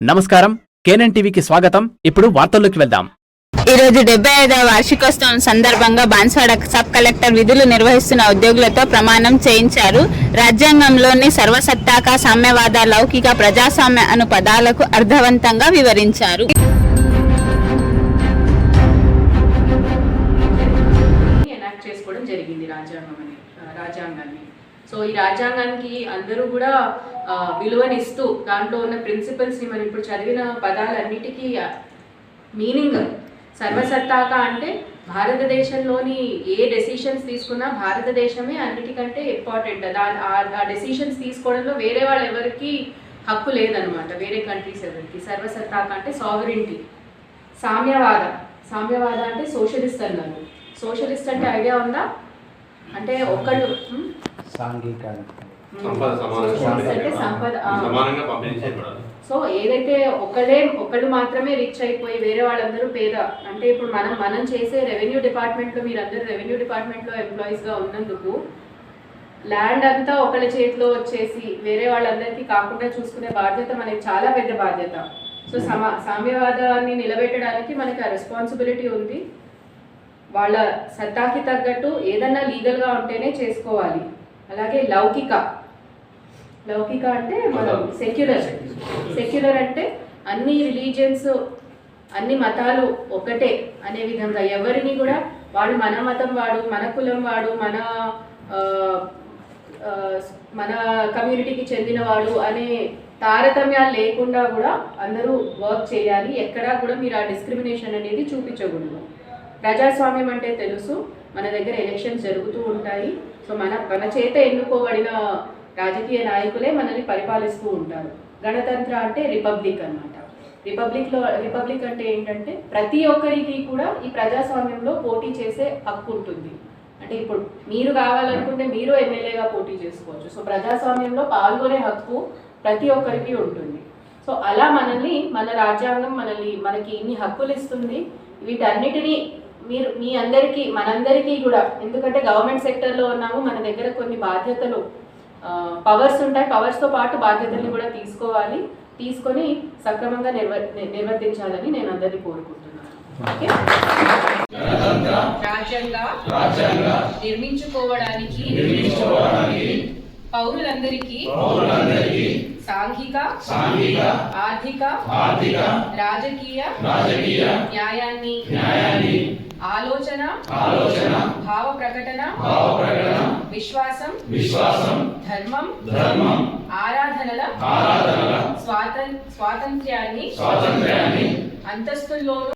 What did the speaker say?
నమస్కారం. కేనన్ టీవీకి స్వాగతం. ఇప్పుడు వార్తల్లోకి వెళ్దాం. ఈ రోజు డెబ్బై ఐదవ వార్షికోత్సవం సందర్భంగా బాన్స్వాడ సబ్ కలెక్టర్ విధులు నిర్వహిస్తున్న ఉద్యోగులతో ప్రమాణం చేయించారు. రాజ్యాంగంలోని సర్వసత్తాక సామ్యవాద లౌకిక ప్రజాస్వామ్య అను పదాలకు అర్థవంతంగా వివరించారు. రాజ్యాంగం రాజ్యాంగాన్ని. సో ఈ రాజ్యాంగానికి అందరూ కూడా విలువనిస్తూ దాంట్లో ఉన్న ప్రిన్సిపల్స్ని మనం ఇప్పుడు చదివిన పదాలన్నిటికీ మీనింగ్ సర్వసత్తాక అంటే భారతదేశంలోని ఏ డెసిషన్స్ తీసుకున్నా భారతదేశమే అన్నిటికంటే ఇంపార్టెంట్ ఆ డెసిషన్స్ తీసుకోవడంలో వేరే వాళ్ళు ఎవరికి హక్కు లేదనమాట వేరే కంట్రీస్ ఎవరికి. సర్వసత్తాక అంటే సావరింటీ సామ్యవాద. సామ్యవాద అంటే సోషలిస్ట్ అన్నారు. సోషలిస్ట్ అంటే ఐడియా ఉందా? అంటే ఒకళ్ళు హ్మ్? సాంఘిక సంపద సమానంగా సోషలిస్ట్ అంటే సంపద ఆ. సమానంగా పంపిణీ చేయబడాలి సో ఏదైతే ఒకళ్ళే ఒకళ్ళు మాత్రమే రిచ్ అయిపోయి వేరే వాళ్ళందరూ పేద అంటే ఇప్పుడు మనం మనం చేసే రెవెన్యూ డిపార్ట్మెంట్లో మీరందరూ రెవెన్యూ డిపార్ట్మెంట్లో ఎంప్లాయీస్గా ఉన్నందుకు ల్యాండ్ అంతా ఒకళ్ళ చేతిలో వచ్చేసి వేరే వాళ్ళందరికీ కాకుండా చూసుకునే బాధ్యత మనకి చాలా పెద్ద బాధ్యత సో సమా సామ్యవాదాన్ని నిలబెట్టడానికి మనకి ఆ రెస్పాన్సిబిలిటీ ఉంది వాళ్ళ సత్తాకి తగ్గట్టు ఏదన్నా లీగల్గా ఉంటేనే చేసుకోవాలి అలాగే లౌకిక. లౌకిక అంటే మనం సెక్యులర్ సెక్యులర్ అంటే అన్ని రిలీజియన్స్ అన్ని మతాలు ఒకటే అనే విధంగా ఎవరిని కూడా వాడు మన మతం వాడు మన కులం వాడు మన మన కమ్యూనిటీకి చెందినవాడు అనే తారతమ్యాలు లేకుండా కూడా అందరూ వర్క్ చేయాలి. ఎక్కడా కూడా మీరు ఆ డిస్క్రిమినేషన్ అనేది చూపించకూడదు. ప్రజాస్వామ్యం అంటే తెలుసు. మన దగ్గర ఎలక్షన్స్ జరుగుతూ ఉంటాయి. సో మన మన చేత ఎన్నుకోబడిన రాజకీయ నాయకులే మనల్ని పరిపాలిస్తూ ఉంటారు. గణతంత్ర అంటే రిపబ్లిక్ అన్నమాట. రిపబ్లిక్లో రిపబ్లిక్ అంటే ఏంటంటే ప్రతి ఒక్కరికి కూడా ఈ ప్రజాస్వామ్యంలో పోటీ చేసే హక్కు ఉంటుంది. అంటే ఇప్పుడు మీరు కావాలనుకుంటే మీరు ఎమ్మెల్యేగా పోటీ చేసుకోవచ్చు. సో ప్రజాస్వామ్యంలో పాల్గొనే హక్కు ప్రతి ఒక్కరికి ఉంటుంది. సో అలా మనల్ని మన రాజ్యాంగం మనల్ని మనకి ఇన్ని హక్కులు ఇస్తుంది. వీటన్నిటినీ మీరు మీ అందరికీ మనందరికీ కూడా ఎందుకంటే గవర్నమెంట్ సెక్టర్లో ఉన్నాము మన దగ్గర కొన్ని బాధ్యతలు పవర్స్ ఉంటాయి. పవర్స్తో పాటు బాధ్యతల్ని కూడా తీసుకోవాలి. తీసుకొని సక్రమంగా నిర్వ నిర్వర్తించాలని నేను అందరినీ కోరుకుంటున్నాను. ఓకే? రాజ్యంగా నిర్మించుకోవడానికి పౌరులందరికీ సాంఘిక ఆర్థిక రాజకీయ న్యాయాన్ని ఆలోచన భావ ప్రకటన విశ్వాసం ధర్మం ఆరాధనల స్వాతం స్వాతంత్ర్యాన్ని అంతస్తుల్లోనూ